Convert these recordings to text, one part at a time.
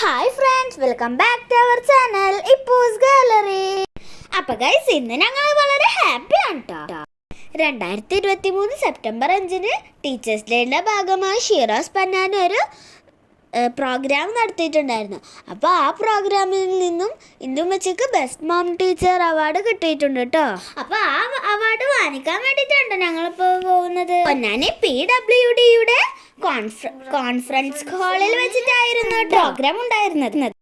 Hi friends welcome back to our channel ഇപ്പോസ് gallery അപ്പൊ guys ഇന്ന് ഞങ്ങൾ വളരെ ഹാപ്പിയാണ് കേട്ടോ രണ്ടായിരത്തി ഇരുപത്തി മൂന്ന് സെപ്റ്റംബർ അഞ്ചിന് ടീച്ചേഴ്സ് ഡേയുടെ ഭാഗമായി ഷീറാസ് പന്നാൻ ഒരു പ്രോഗ്രാം നടത്തിയിട്ടുണ്ടായിരുന്നു. അപ്പോൾ ആ പ്രോഗ്രാമിൽ നിന്നും ഇന്ദുമച്ചക്ക് ബെസ്റ്റ് മോം ടീച്ചർ അവാർഡ് കിട്ടിയിട്ടുണ്ട് കേട്ടോ അപ്പോൾ ആ അവാർഡ് വാങ്ങിക്കാൻ വേണ്ടിയിട്ടാണ് ഞങ്ങളിപ്പോൾ പോകുന്നത്. പൊന്നാനി പി ഡബ്ല്യു ഡിയുടെ കോൺഫറൻസ് ഹാളിൽ വെച്ചിട്ടായിരുന്നു പ്രോഗ്രാം ഉണ്ടായിരുന്നത്.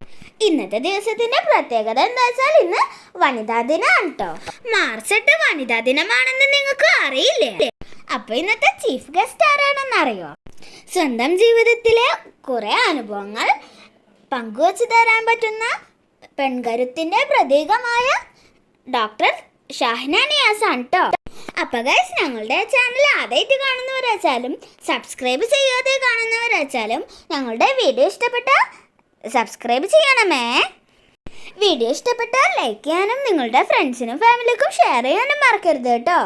ഇന്നത്തെ ദിവസത്തിന്റെ പ്രത്യേകത എന്താ വെച്ചാൽ ഇന്ന് വനിതാ ദിനമാണ് കേട്ടോ മാർച്ച് എട്ട് വനിതാ ദിനമാണെന്ന് നിങ്ങൾക്ക് അറിയില്ലേ? അപ്പൊ ഇന്നത്തെ ചീഫ് ഗസ്റ്റ് ആരാണെന്ന് അറിയോ? സ്വന്തം ജീവിതത്തിലെ കുറെ അനുഭവങ്ങൾ പങ്കുവച്ചു തരാൻ പറ്റുന്ന പെൺകരുത്തിന്റെ പ്രതീകമായ ഡോക്ടർ ഷാഹ്നാനിയാസ് ആണ് കേട്ടോ അപ്പൊ ഗൈസ് ഞങ്ങളുടെ ചാനൽ ആദ്യമായിട്ട് കാണുന്നവരാച്ചാലും സബ്സ്ക്രൈബ് ചെയ്യാതെ കാണുന്നവരാച്ചാലും ഞങ്ങളുടെ വീഡിയോ ഇഷ്ടപ്പെട്ട സബ്സ്ക്രൈബ് ചെയ്യണമേ. വീഡിയോ ഇഷ്ടപ്പെട്ടാൽ ലൈക്ക് ചെയ്യാനും നിങ്ങളുടെ ഫ്രണ്ട്സിനും ഫാമിലിക്കും ഷെയർ ചെയ്യാനും മറക്കരുത് കേട്ടോ.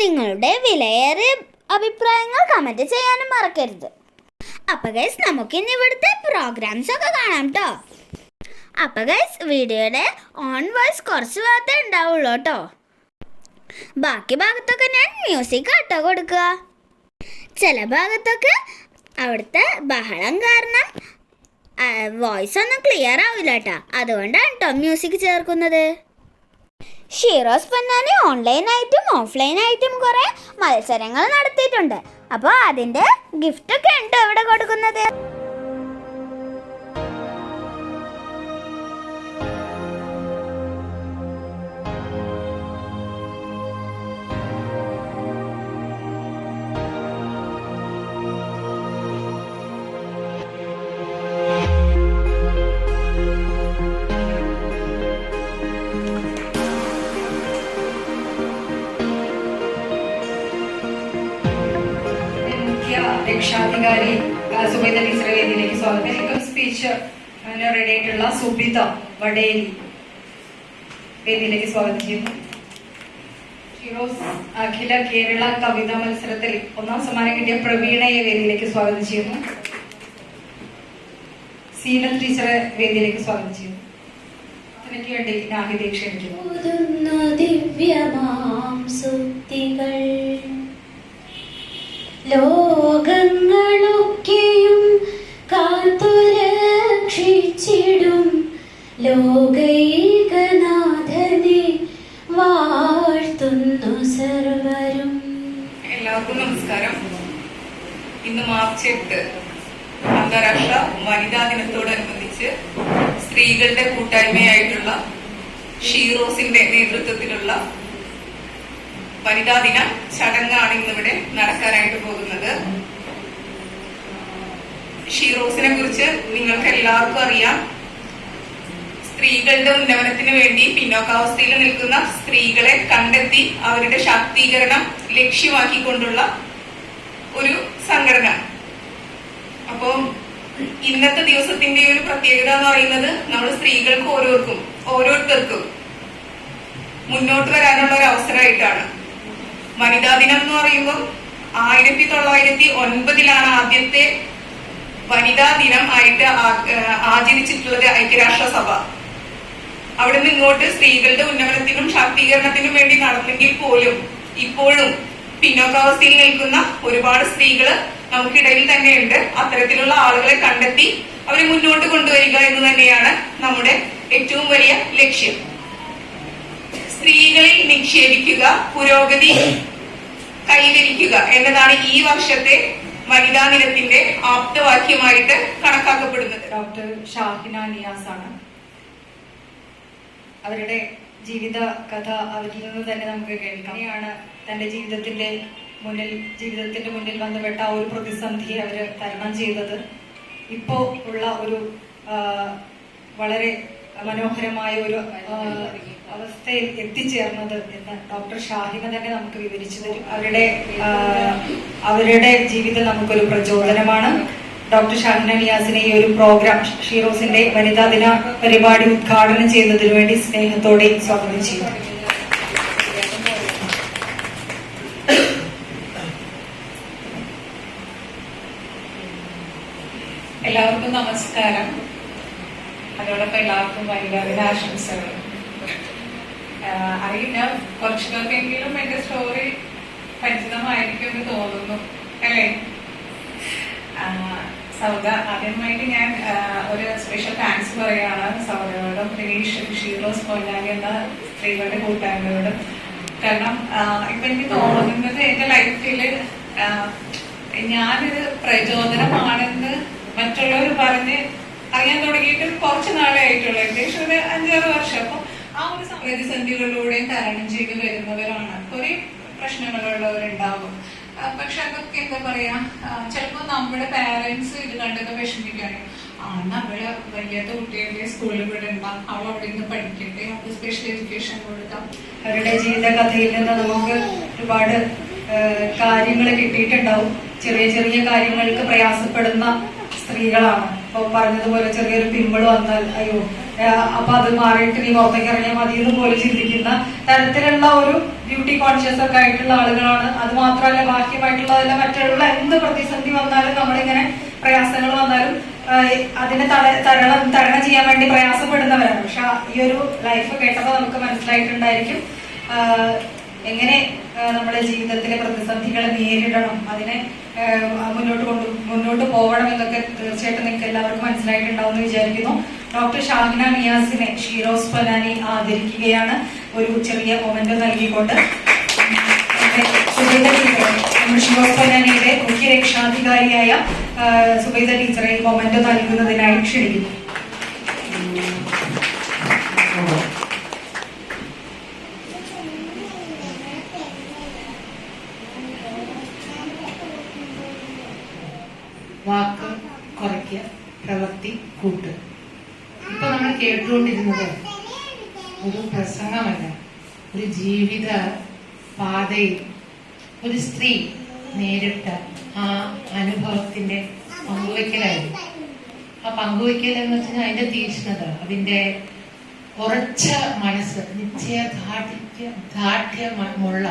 നിങ്ങളുടെ വിലയേറിയ അഭിപ്രായങ്ങൾ കമന്റ് ചെയ്യാനും മറക്കരുത്. അപ്പോൾ ഗൈസ് നമുക്ക് ഇനി ഇവിടുത്തെ പ്രോഗ്രാംസ് ഒക്കെ കാണാം കേട്ടോ അപ്പോൾ ഗൈസ് വീഡിയോയുടെ ഓൺ വോയിസ് കുറച്ച് ഭാഗത്തേ ഉണ്ടാവുള്ളൂ കേട്ടോ ബാക്കി ഭാഗത്തൊക്കെ ഞാൻ മ്യൂസിക് ആട്ടോ കൊടുക്കുക. ചില ഭാഗത്തൊക്കെ അവിടുത്തെ ബഹളം കാരണം വോയിസ് ഒന്നും ക്ലിയർ ആവില്ല കേട്ടോ അതുകൊണ്ടാണ് കേട്ടോ മ്യൂസിക് ചേർക്കുന്നത്. ഷീറോസ് പൊന്നാനി ഓൺലൈനായിട്ടും ഓഫ്ലൈനായിട്ടും കുറേ മത്സരങ്ങൾ നടത്തിയിട്ടുണ്ട്. അപ്പോൾ അതിന്റെ ഗിഫ്റ്റൊക്കെ ഉണ്ടോ ഇവിടെ കൊടുക്കുന്നത്? രക്ഷാധികാരി സുബൈദ വേദിയിലേക്ക് സ്വാഗതം. വെൽക്കം സ്പീച്ച് റെഡി ആയിട്ടുള്ള സുബിത വടേരി വേദിയിലേക്ക് സ്വാഗതം ചെയ്യുന്നു. അഖില കേരള കവിതാ മത്സരത്തിൽ ഒന്നാം സമ്മാനം കിട്ടിയ പ്രവീണയെ വേദിയിലേക്ക് സ്വാഗതം ചെയ്യുന്നു. സീന ടീച്ചറെ വേദിയിലേക്ക് സ്വാഗതം ചെയ്യുന്നു. അതിനു വേണ്ടി നാഹിദയെ ക്ഷണിക്കുന്നു ദിവ്യമാം ലോകങ്ങളൊക്കെയും കാത്തുരക്ഷിച്ചിടും ലോകൈകനാഥനെ വാഴ്ത്തുന്നു സർവരും. എല്ലാവർക്കും നമസ്കാരം. ഇന്ന് മാർച്ച് എട്ട് അന്താരാഷ്ട്ര വനിതാ ദിനത്തോടനുബന്ധിച്ച് സ്ത്രീകളുടെ കൂട്ടായ്മയായിട്ടുള്ള ഷീറോസിന്റെ നേതൃത്വത്തിലുള്ള വനിതാ ദിന ചടങ്ങാണ് ഇന്നിവിടെ നടക്കാനായിട്ട് പോകുന്നത്. ഷീറോസിനെ കുറിച്ച് നിങ്ങൾക്ക് എല്ലാവർക്കും അറിയാം. സ്ത്രീകളുടെ ഉന്നമനത്തിന് വേണ്ടി പിന്നോക്കാവസ്ഥയിൽ നിൽക്കുന്ന സ്ത്രീകളെ കണ്ടെത്തി അവരുടെ ശാക്തീകരണം ലക്ഷ്യമാക്കിക്കൊണ്ടുള്ള ഒരു സംഘടന. അപ്പോ ഇന്നത്തെ ദിവസത്തിന്റെ ഒരു പ്രത്യേകത എന്ന് പറയുന്നത് നമ്മൾ സ്ത്രീകൾക്ക് ഓരോർക്കും ഓരോരുത്തർക്കും മുന്നോട്ട് വരാനുള്ള ഒരു അവസരമായിട്ടാണ്. വനിതാ ദിനം എന്ന് പറയുമ്പോൾ ആയിരത്തി തൊള്ളായിരത്തി ഒൻപതിലാണ് ആദ്യത്തെ വനിതാ ദിനം ആയിട്ട് ഐക്യരാഷ്ട്ര ആചരിച്ചിട്ടുള്ളത് ഐക്യരാഷ്ട്രസഭ. അവിടെ നിന്ന് ഇങ്ങോട്ട് സ്ത്രീകളുടെ ഉന്നമനത്തിനും ശാക്തീകരണത്തിനും വേണ്ടി നടന്നെങ്കിൽ പോലും ഇപ്പോഴും പിന്നോക്കാവസ്ഥയിൽ നിൽക്കുന്ന ഒരുപാട് സ്ത്രീകൾ നമുക്കിടയിൽ തന്നെയുണ്ട്. അത്തരത്തിലുള്ള ആളുകളെ കണ്ടെത്തി അവരെ മുന്നോട്ട് കൊണ്ടുവരിക എന്ന് തന്നെയാണ് നമ്മുടെ ഏറ്റവും വലിയ ലക്ഷ്യം. സ്ത്രീകളിൽ നിക്ഷേപിക്കുക പുരോഗതി കൈവരിക്കുക എന്നതാണ് ഈ വർഷത്തെ വനിതാ ദിനത്തിന്റെ ആപ്തവാക്യമായിട്ട് കണക്കാക്കപ്പെടുന്നത്. ഡോക്ടർ ഷാഹിന നിയാസ് ആണ് അവരുടെ ജീവിത കഥ അവരിൽ നിന്ന് തന്നെ നമുക്ക് കേൾക്കാം. തന്റെ ജീവിതത്തിന്റെ മുന്നിൽ ജീവിതത്തിന്റെ മുന്നിൽ വന്നുപെട്ട ആ ഒരു പ്രതിസന്ധി അവർ തരണം ചെയ്തത്. ഇപ്പോ ഉള്ള ഒരു വളരെ മനോഹരമായ ഒരു അവസ്ഥയിൽ എത്തിച്ചേർന്നത് എന്ന് ഡോക്ടർ ഷാഹിന തന്നെ നമുക്ക് വിവരിച്ചു തരും. അവരുടെ അവരുടെ ജീവിതം നമുക്കൊരു പ്രചോദനമാണ്. ഡോക്ടർ ഷാഹിന നിയാസിനെ ഈ ഒരു പ്രോഗ്രാം ഷീറോസിന്റെ വനിതാ ദിന പരിപാടി ഉദ്ഘാടനം ചെയ്യുന്നതിനു വേണ്ടി സ്നേഹത്തോടെ സ്വാഗതം ചെയ്യുന്നു. എല്ലാവർക്കും നമസ്കാരം. അതോടൊപ്പം എല്ലാവർക്കും വനിതാ ആശംസകൾ ആഹ് അറിയില്ല കുറച്ചു പേർക്കെങ്കിലും എന്റെ സ്റ്റോറി പരിചിതമായിരിക്കും എന്ന് തോന്നുന്നു അല്ലേ? സൗദ ആദ്യമായിട്ട് ഞാൻ ഒരു സ്പെഷ്യൽ താങ്ക്സ് പറയാണ് സൗദയോടും ദിനീഷ് ഷീറോസ് പൊന്നാനി എന്ന സ്ത്രീകളുടെ കൂട്ടായ്മയോടും. കാരണം ഇപ്പൊ എനിക്ക് തോന്നുന്നത് എന്റെ ലൈഫിൽ ഞാനിത് പ്രചോദനമാണെന്ന് മറ്റുള്ളവർ പറഞ്ഞ് അറിയാൻ തുടങ്ങിയിട്ട് കുറച്ച് നാളെ ആയിട്ടുള്ളൂ ഏകദേശം ഒരു അഞ്ചാറ് വർഷം. അപ്പൊ ആ ഒരു പ്രതിസന്ധികളിലൂടെയും തരണം ചെയ്ത് വരുന്നവരാണ്. കുറെ പ്രശ്നങ്ങളുള്ളവരുണ്ടാവും പക്ഷെ അതൊക്കെ എന്താ പറയാ ചിലപ്പോ നമ്മുടെ പാരന്റ്സ് ഇത് കണ്ടൊക്കെ വിഷമിക്കുകയാണ്. ആ നമ്മൾ വലിയ കുട്ടികളുടെ സ്കൂളിൽ വിടണ്ട. അവൾ അവിടെ നിന്ന് പഠിക്കട്ടെ. അവർക്ക് സ്പെഷ്യൽ എഡ്യൂക്കേഷൻ കൊടുക്കാം. അവരുടെ ജീവിതകഥയിൽ നിന്ന് നമുക്ക് ഒരുപാട് കാര്യങ്ങൾ കിട്ടിയിട്ടുണ്ടാവും. ചെറിയ ചെറിയ കാര്യങ്ങൾക്ക് പ്രയാസപ്പെടുന്ന സ്ത്രീകളാണ്. ഇപ്പൊ പറഞ്ഞതുപോലെ ചെറിയൊരു പിമ്പിൾ വന്നാൽ അയ്യോ അപ്പൊ അത് മാറിയിട്ട് നീ പുറത്തേക്ക് ഇറങ്ങിയാൽ മതി എന്ന് പോലെ ചിന്തിക്കുന്ന തരത്തിലുള്ള ഒരു ബ്യൂട്ടി കോൺഷ്യസ് ഒക്കെ ആയിട്ടുള്ള ആളുകളാണ്. അത് മാത്രമല്ല ബാഹ്യമായിട്ടുള്ളതല്ല മറ്റുള്ള എന്ത് പ്രതിസന്ധി വന്നാലും നമ്മളിങ്ങനെ പ്രയാസങ്ങൾ വന്നാലും അതിനെ തരണം തരണം ചെയ്യാൻ വേണ്ടി പ്രയാസപ്പെടുന്നവരാണ്. പക്ഷെ ഈ ഒരു ലൈഫ് കേട്ടപ്പോൾ നമുക്ക് മനസ്സിലായിട്ടുണ്ടായിരിക്കും എങ്ങനെ നമ്മുടെ ജീവിതത്തിലെ പ്രതിസന്ധികളെ നേരിടണം. അതിനെ മുന്നോട്ട് കൊണ്ടു മുന്നോട്ട് പോകണം എന്നൊക്കെ തീർച്ചയായിട്ടും നിങ്ങൾക്ക് എല്ലാവർക്കും മനസ്സിലായിട്ടുണ്ടാവും എന്ന് വിചാരിക്കുന്നു. ഡോക്ടർ ഷാഹിന മിയാസിനെ ഷീറോസ് പലാനി ആദരിക്കുകയാണ്. ഒരു ചെറിയ മൊമെന്റ് നൽകിക്കൊണ്ട്. ഷീറോസ് പലാനിയുടെ മുഖ്യ രക്ഷാധികാരിയായ സുബൈദ ടീച്ചറെ മൊമെന്റ് നൽകുന്നതിനായി ക്ഷണിക്കുന്നു. പ്രസംഗമല്ല ഒരു ജീവിത പാതയിൽ ഒരു സ്ത്രീ നേരിട്ട ആ അനുഭവത്തിന്റെ പങ്കുവയ്ക്കലായിരുന്നു. ആ പങ്കുവയ്ക്കൽ എന്ന് വെച്ചാൽ അതിന്റെ തീക്ഷ്ണത അതിന്റെ ഉറച്ച മനസ്സ് നിശ്ചയദാർഢ്യ ദാർഢ്യമുള്ള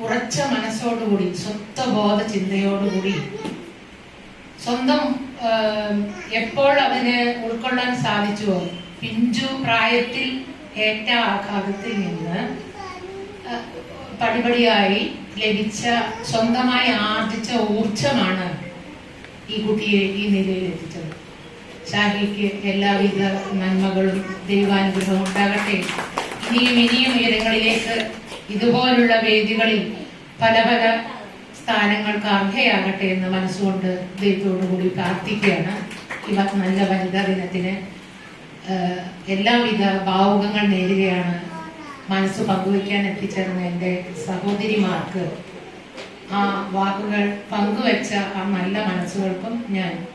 ഉറച്ച മനസ്സോടുകൂടി സ്വത്വബോധ ചിന്തയോടുകൂടി സ്വന്തം എപ്പോൾ അവന് ഉൾക്കൊള്ളാൻ സാധിച്ചുവോ? പിഞ്ചു പ്രായത്തിൽ ഏറ്റ ആഘാതത്തിൽ നിന്ന് പടിപടിയായി ലഭിച്ച സ്വന്തമായി ആർജിച്ച ഊർജമാണ് ഈ കുട്ടിയെ ഈ നിലയിൽ എത്തിച്ചത്. ഷാഹിക്ക് എല്ലാവിധ നന്മകളും ദൈവാനുഗ്രഹവും ഉണ്ടാകട്ടെ. ഇനിയും ഇനിയും ഉയരങ്ങളിലേക്ക് ഇതുപോലുള്ള വേദികളിൽ പല പല സ്ഥാനങ്ങൾക്ക് അർഹയാകട്ടെ എന്ന് മനസ്സുകൊണ്ട് ദൈവത്തോടു കൂടി പ്രാർത്ഥിക്കുകയാണ്. ഇവ നല്ല വനിതാ ദിനത്തിന് എല്ലാവിധ ഭാവുകങ്ങൾ നേരുകയാണ് മനസ്സ് പങ്കുവയ്ക്കാൻ എത്തിച്ചേർന്ന എന്റെ സഹോദരിമാർക്ക്. ആ വാക്കുകൾ പങ്കുവച്ച ആ നല്ല മനസ്സുകൾക്കും ഞാൻ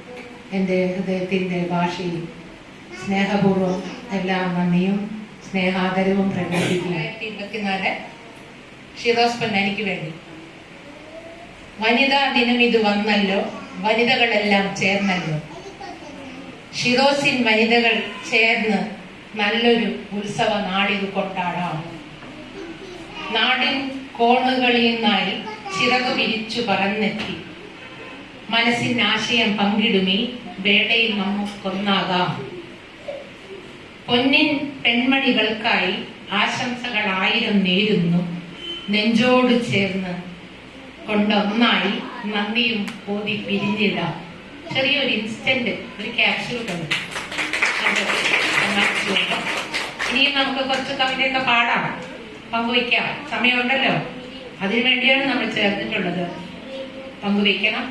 എന്റെ ഹൃദയത്തിന്റെ ഭാഷയിൽ സ്നേഹപൂർവം എല്ലാ നന്ദിയും സ്നേഹാദരവും പ്രകടിപ്പിക്കുക ഇരുപത്തിനാല്. ഷിറോസ് പൊന്നാനിക്ക് വേണ്ടി. വനിതാ ദിനം ഇത് വന്നല്ലോ. വനിതകളെല്ലാം ചേർന്നല്ലോ. ഷിറോസിൻ വനിതകൾ ചേർന്ന് നല്ലൊരു ഉത്സവ നാടിത് കൊണ്ടാടാം. നാടിൻ കോണുകളിൽ നിന്നായി ചിറക് പിരിച്ചു പറന്നെത്തി. മനസ്സിന് ആശയം പങ്കിടുമീ വേളയിൽ നമുക്കൊന്നാകാം. പൊന്നിൻ പെൺമണികൾക്കായി ആശംസകൾ ആയിരം നേരുന്നു. നെഞ്ചോട് ചേർന്ന് കൊണ്ടൊന്നായി നന്ദിയും ഓതി പിരിഞ്ഞിടാം. ചെറിയൊരു ഇൻസ്റ്റന്റ് ഒരു ക്യാപ്സ്യൂൾ ഒന്നാക്കിയുണ്ട്. ഇനിയും നമുക്ക് കുറച്ച് കവിതയൊക്കെ പാടാം. പങ്കുവയ്ക്കാം. സമയമുണ്ടല്ലോ. അതിനു വേണ്ടിയാണ് നമ്മൾ ചേർന്നിട്ടുള്ളത്. പങ്കുവയ്ക്കണം.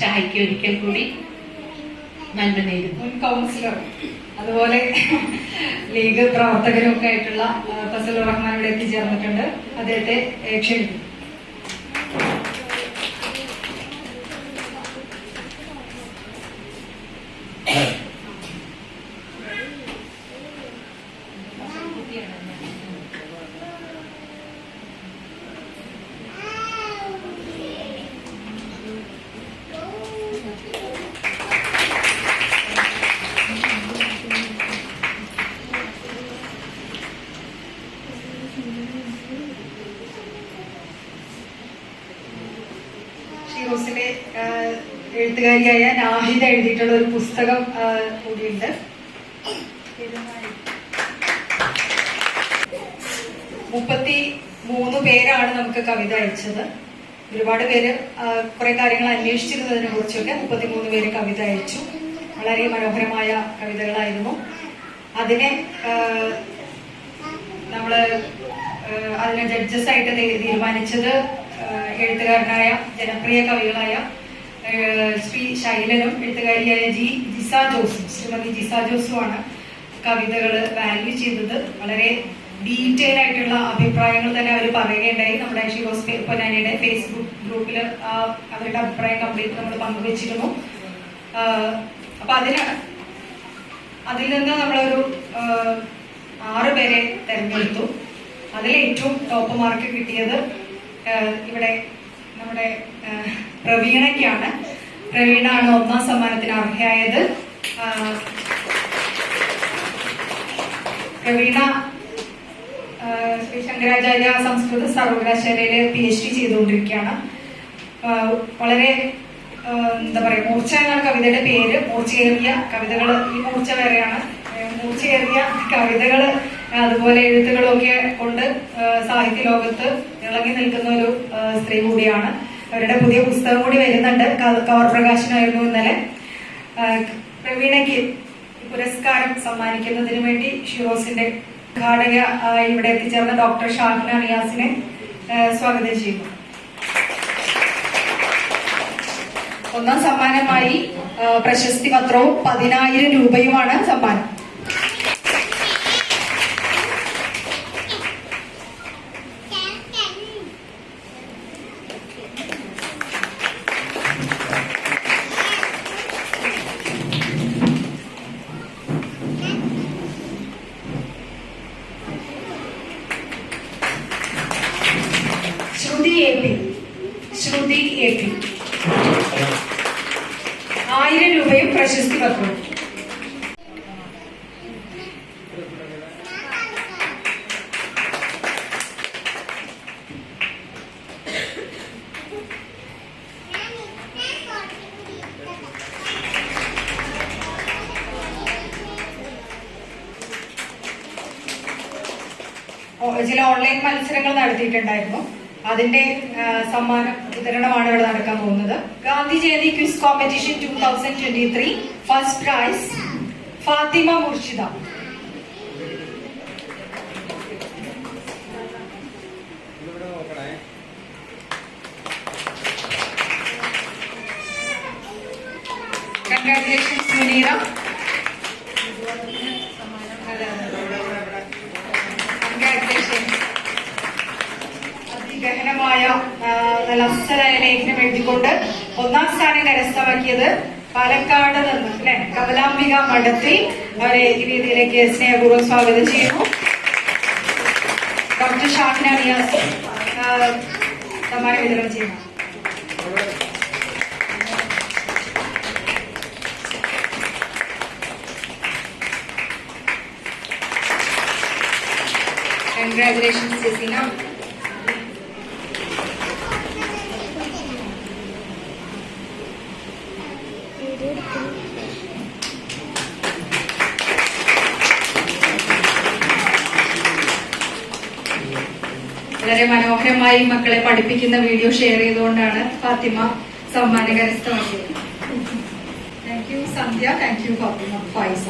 ഷാഹിക്ക് ഒരിക്കൽ കൂടി നന്മ മുൻ കൗൺസിലർ അതുപോലെ ലീഗ് പ്രവർത്തകരും ഒക്കെ ആയിട്ടുള്ള ഫസൽ റഹ്മാൻ ഇവിടെ എത്തിച്ചേർന്നിട്ടുണ്ട്. അദ്ദേഹത്തെ ഏ, എഴുത്തുകാരിയായ എഴുതിയിട്ടുള്ള ഒരു പുസ്തകം കൂടിയുണ്ട്. മുപ്പത്തി മൂന്ന് പേരാണ് നമുക്ക് കവിത അയച്ചത്. ഒരുപാട് പേര് കുറെ കാര്യങ്ങൾ അന്വേഷിച്ചിരുന്നതിനെ കുറിച്ചൊക്കെ മുപ്പത്തിമൂന്ന് പേര് കവിത അയച്ചു. വളരെ മനോഹരമായ കവിതകളായിരുന്നു. അതിനെ നമ്മൾ അതിനെ ജഡ്ജസ് ആയിട്ട് തീരുമാനിച്ചത് എഴുത്തുകാരനായ ജനപ്രിയ കവികളായ ശ്രീ ശൈലനും എഴുത്തുകാരിയായ ജി ജിസ ജോസും ശ്രീമതി ജിസ ജോസുമാണ് കവിതകൾ വാല്യൂ ചെയ്തത്. വളരെ ഡീറ്റെയിൽ ആയിട്ടുള്ള അഭിപ്രായങ്ങൾ തന്നെ അവർ പറയുകയുണ്ടായി. നമ്മുടെ ഷിവോസ് പൊന്നാനിയുടെ ഫേസ്ബുക്ക് ഗ്രൂപ്പിൽ അവരുടെ അഭിപ്രായം കംപ്ലീറ്റ് നമ്മൾ പങ്കുവച്ചിരുന്നു. അപ്പൊ അതിനാണ് അതിൽ നിന്ന് നമ്മളൊരു ആറ് പേരെ തെരഞ്ഞെടുത്തു. അതിൽ ഏറ്റവും ടോപ്പ് മാർക്ക് കിട്ടിയത് ഇവിടെ നമ്മുടെ പ്രവീണയ്ക്കാണ്. പ്രവീണാണ് ഒന്നാം സമ്മാനത്തിന് അർഹയായത്. പ്രവീണ ശ്രീ ശങ്കരാചാര്യ സംസ്കൃത സർവകലാശാലയിലെ പി എച്ച് ഡി ചെയ്തുകൊണ്ടിരിക്കുകയാണ് വളരെ എന്താ പറയാ മൂർച്ച എന്നാണ് കവിതയുടെ പേര് മൂർച്ചയേറിയ കവിതകൾ ഈ മൂർച്ച വേറെയാണ്. മൂർച്ചയേറിയ കവിതകൾ അതുപോലെ എഴുത്തുകളൊക്കെ കൊണ്ട് സാഹിത്യ ലോകത്ത് ഇളങ്ങി നിൽക്കുന്ന ഒരു സ്ത്രീ കൂടിയാണ്. അവരുടെ പുതിയ പുസ്തകം കൂടി വരുന്നുണ്ട്. കവർ പ്രകാശനമായിരുന്നു ഇന്നലെ. പ്രവീണയ്ക്ക് പുരസ്കാരം സമ്മാനിക്കുന്നതിന് വേണ്ടി ഷിറോസിന്റെ ഉദ്ഘാടക ഇവിടെ എത്തിച്ചേർന്ന ഡോക്ടർ ഷാഹിന റിയാസിനെ സ്വാഗതം ചെയ്യുന്നു. ഒന്നാം സമ്മാനമായി പ്രശസ്തി പത്രവും പതിനായിരം രൂപയുമാണ് സമ്മാനം. A P Shruti A P ആയിരം രൂപയും പ്രശസ്തി പത്രവും ചില ഓൺലൈൻ മത്സരങ്ങൾ നടത്തിയിട്ടുണ്ടായിരുന്നു. അതിന്റെ സമ്മാനം വിതരണമാണ് ഇവിടെ നടക്കാൻ പോകുന്നത്. Gandhi Jayanti quiz competition two thousand twenty three first prize Fathima Murshida. Congratulations Muneera congratulations അതിഗഹനമായ ആ, നല്ല അസലായ എഴുതിക്കൊണ്ട് ഒന്നാം സ്ഥാനം കരസ്ഥമാക്കിയത് പാലക്കാട് നിന്ന് അല്ലെ? കമലാംബിക മഠത്തിൽ അവരെ ഈ രീതിയിലേക്ക് സ്നേഹപൂർവം സ്വാഗതം ചെയ്യുന്നു. ഡോക്ടർ ഷാഫിന റിയാസ് ആ, സമ്മാനം വിതരണം ചെയ്യുന്നു. കൺഗ്രാറ്റുലേഷൻസ് ജെസിന വളരെ മനോഹരമായി മക്കളെ പഠിപ്പിക്കുന്ന വീഡിയോ ഷെയർ ചെയ്തുകൊണ്ടാണ് ഫാത്തിമ സമ്മാന കരസ്ഥമാക്കിയത് thank you Sandhya. Thank you Fathima. Faiza.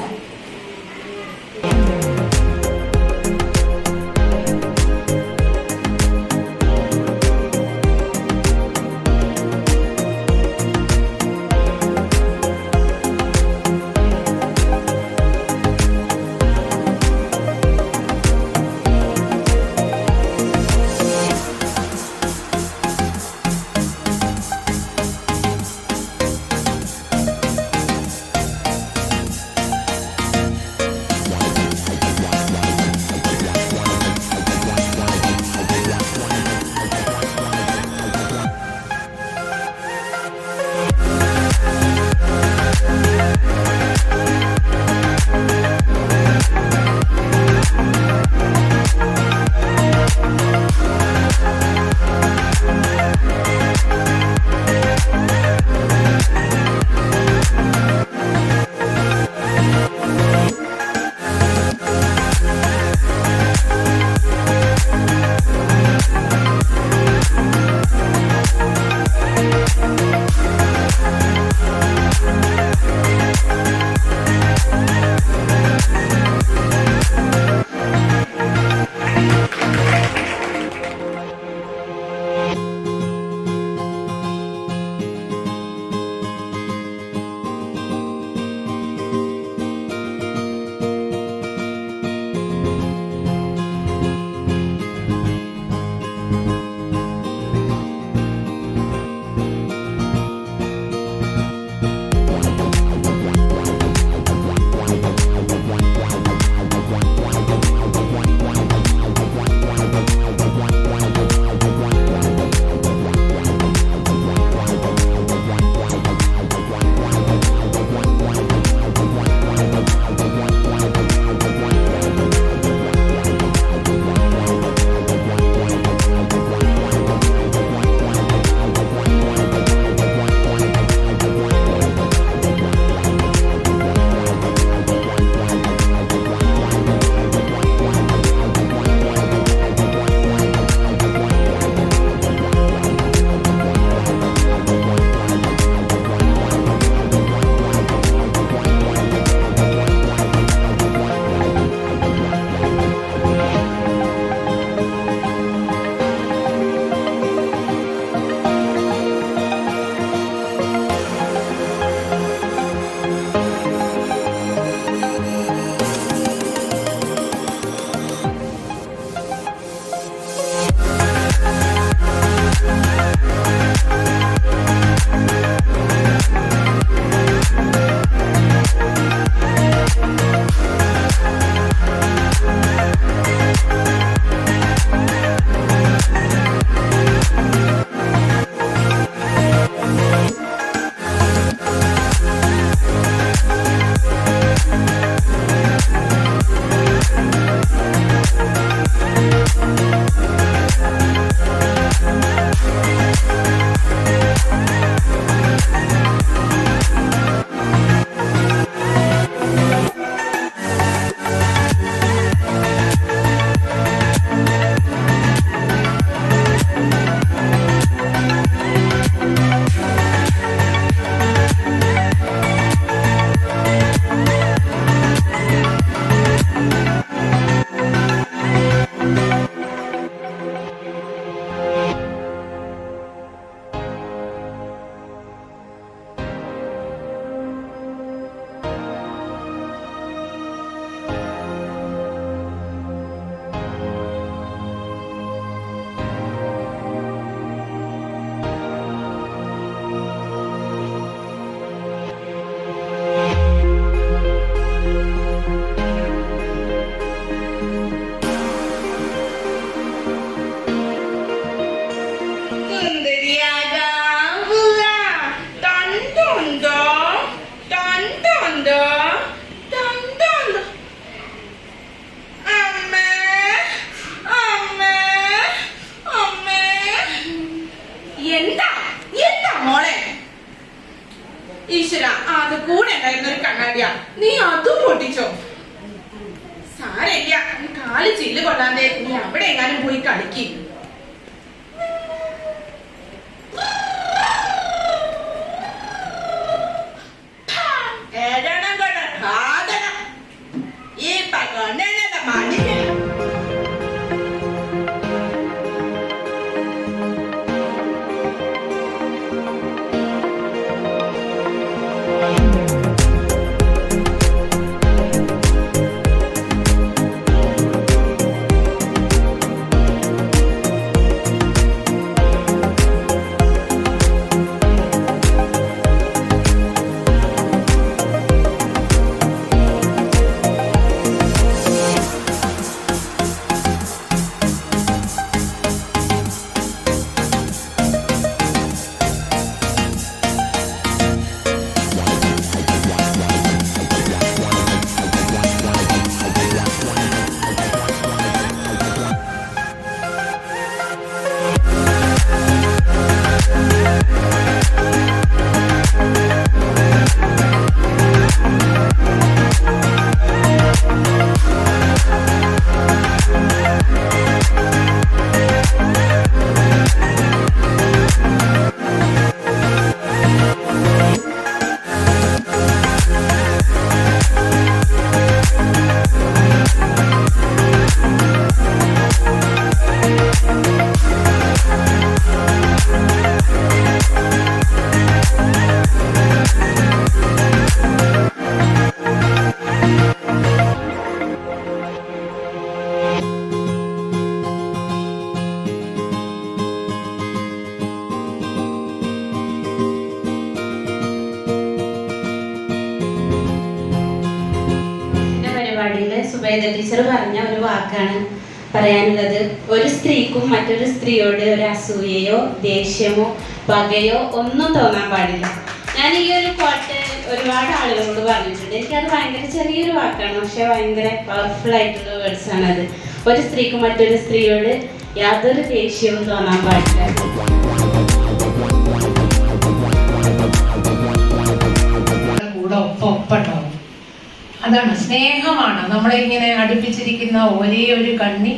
Zubaida teacher പറഞ്ഞ ഒരു വാക്കാണ് പറയാനുള്ളത്. ഒരു സ്ത്രീക്കും മറ്റൊരു സ്ത്രീയോട് ഒരു അസൂയയോ ദേഷ്യമോ പകയോ ഒന്നും തോന്നാൻ പാടില്ല. ഞാൻ ഈ ഒരു കോട്ട് ഒരുപാട് ആളുകളോട് പറഞ്ഞിട്ടുണ്ട്. എനിക്കത് ഭയങ്കര ചെറിയൊരു വാക്കാണ്. പക്ഷെ ഭയങ്കര പവർഫുൾ ആയിട്ടുള്ള വേർഡ്സ് ആണ് അത് ഒരു സ്ത്രീക്കും മറ്റൊരു സ്ത്രീയോട് യാതൊരു ദേഷ്യവും തോന്നാൻ പാടില്ല. അതാണ് സ്നേഹമാണ്. നമ്മളെ ഇങ്ങനെ അടുപ്പിച്ചിരിക്കുന്ന ഒരേ ഒരു കണ്ണി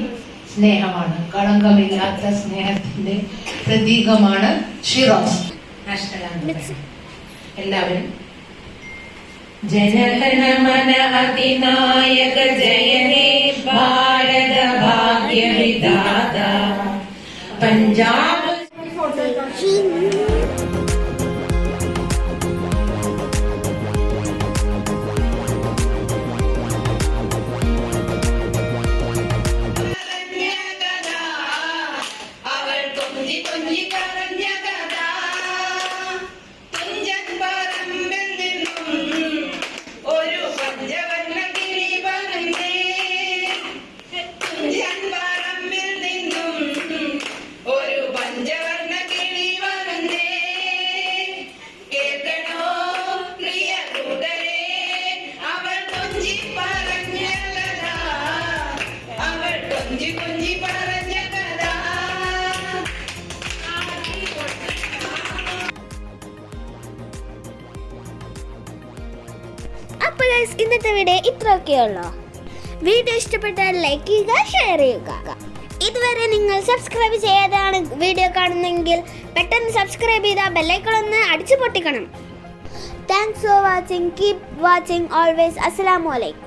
സ്നേഹമാണ്. കളങ്കമില്ലാത്ത സ്നേഹത്തിന്റെ പ്രതീകമാണ് ഷിറോസ്. നാഷണൽ ആന്തം എല്ലാവരും. ജനഗണമന അതിനായക ജയനേ ഭാരത വിധാത പഞ്ചാബ് ഉള്ളോ വീഡിയോ ഇഷ്ടപ്പെട്ടാൽ ലൈക്ക് ചെയ്യുക ഷെയർ ചെയ്യുക. ഇതുവരെ നിങ്ങൾ സബ്സ്ക്രൈബ് ചെയ്യാതാണ് വീഡിയോ കാണുന്നതെങ്കിൽ പെട്ടെന്ന് സബ്സ്ക്രൈബ് ചെയ്ത ബെല്ലൈക്കൺ ഒന്ന് അടിച്ചു പൊട്ടിക്കണം. Thanks for watching keep watching always അസ്സലാമു അലൈക്കും